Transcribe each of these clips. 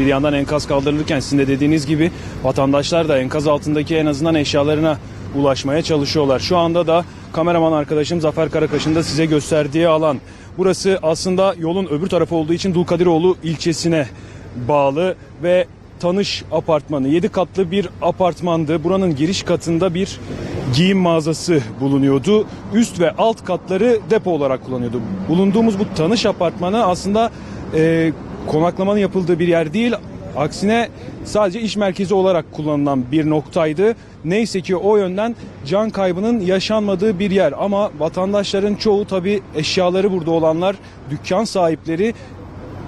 Bir yandan enkaz kaldırılırken sizin de dediğiniz gibi vatandaşlar da enkaz altındaki en azından eşyalarına ulaşmaya çalışıyorlar. Şu anda da kameraman arkadaşım Zafer Karakaş'ın da size gösterdiği alan. Burası aslında yolun öbür tarafı olduğu için Dulkadiroğlu ilçesine bağlı ve Tanış apartmanı 7 katlı bir apartmandı. Buranın giriş katında bir giyim mağazası bulunuyordu. Üst ve alt katları depo olarak kullanıyordu. Bulunduğumuz bu Tanış apartmanı aslında e, konaklamanın yapıldığı bir yer değil. Aksine sadece iş merkezi olarak kullanılan bir noktaydı. Neyse ki o yönden can kaybının yaşanmadığı bir yer ama vatandaşların çoğu tabii eşyaları burada olanlar, dükkan sahipleri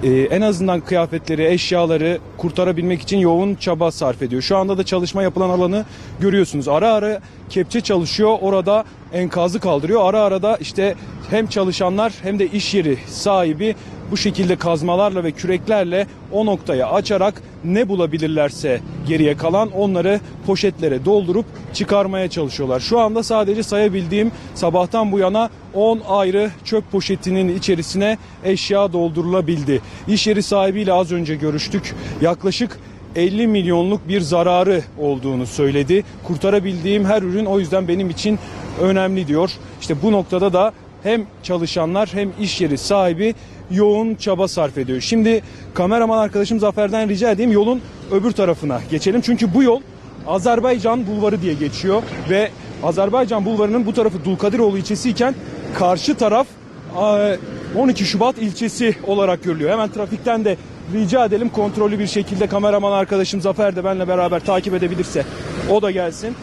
ee, en azından kıyafetleri, eşyaları kurtarabilmek için yoğun çaba sarf ediyor. Şu anda da çalışma yapılan alanı görüyorsunuz. Ara ara kepçe çalışıyor. Orada enkazı kaldırıyor. Ara ara da işte hem çalışanlar hem de iş yeri sahibi bu şekilde kazmalarla ve küreklerle o noktaya açarak ne bulabilirlerse geriye kalan onları poşetlere doldurup çıkarmaya çalışıyorlar. Şu anda sadece sayabildiğim sabahtan bu yana 10 ayrı çöp poşetinin içerisine eşya doldurulabildi. İş yeri sahibiyle az önce görüştük. Yaklaşık 50 milyonluk bir zararı olduğunu söyledi. Kurtarabildiğim her ürün o yüzden benim için önemli diyor. İşte bu noktada da hem çalışanlar hem iş yeri sahibi yoğun çaba sarf ediyor. Şimdi kameraman arkadaşım Zafer'den rica edeyim yolun öbür tarafına geçelim. Çünkü bu yol Azerbaycan Bulvarı diye geçiyor ve Azerbaycan Bulvarı'nın bu tarafı Dulkadiroğlu ilçesi iken karşı taraf e, 12 Şubat ilçesi olarak görülüyor. Hemen trafikten de rica edelim kontrollü bir şekilde kameraman arkadaşım Zafer de benimle beraber takip edebilirse o da gelsin.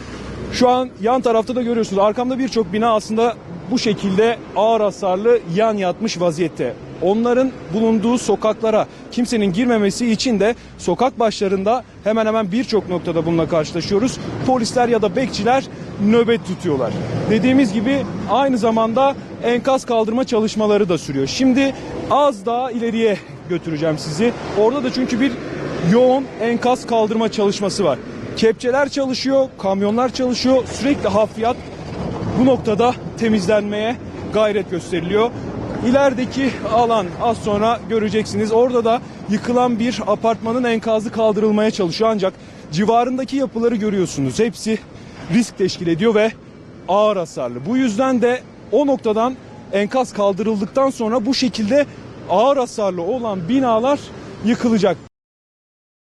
Şu an yan tarafta da görüyorsunuz arkamda birçok bina aslında bu şekilde ağır hasarlı yan yatmış vaziyette. Onların bulunduğu sokaklara kimsenin girmemesi için de sokak başlarında hemen hemen birçok noktada bununla karşılaşıyoruz. Polisler ya da bekçiler nöbet tutuyorlar. Dediğimiz gibi aynı zamanda enkaz kaldırma çalışmaları da sürüyor. Şimdi az daha ileriye götüreceğim sizi. Orada da çünkü bir yoğun enkaz kaldırma çalışması var. Kepçeler çalışıyor, kamyonlar çalışıyor. Sürekli hafriyat bu noktada temizlenmeye gayret gösteriliyor. İlerideki alan az sonra göreceksiniz. Orada da yıkılan bir apartmanın enkazı kaldırılmaya çalışıyor. Ancak civarındaki yapıları görüyorsunuz. Hepsi risk teşkil ediyor ve ağır hasarlı. Bu yüzden de o noktadan enkaz kaldırıldıktan sonra bu şekilde ağır hasarlı olan binalar yıkılacak.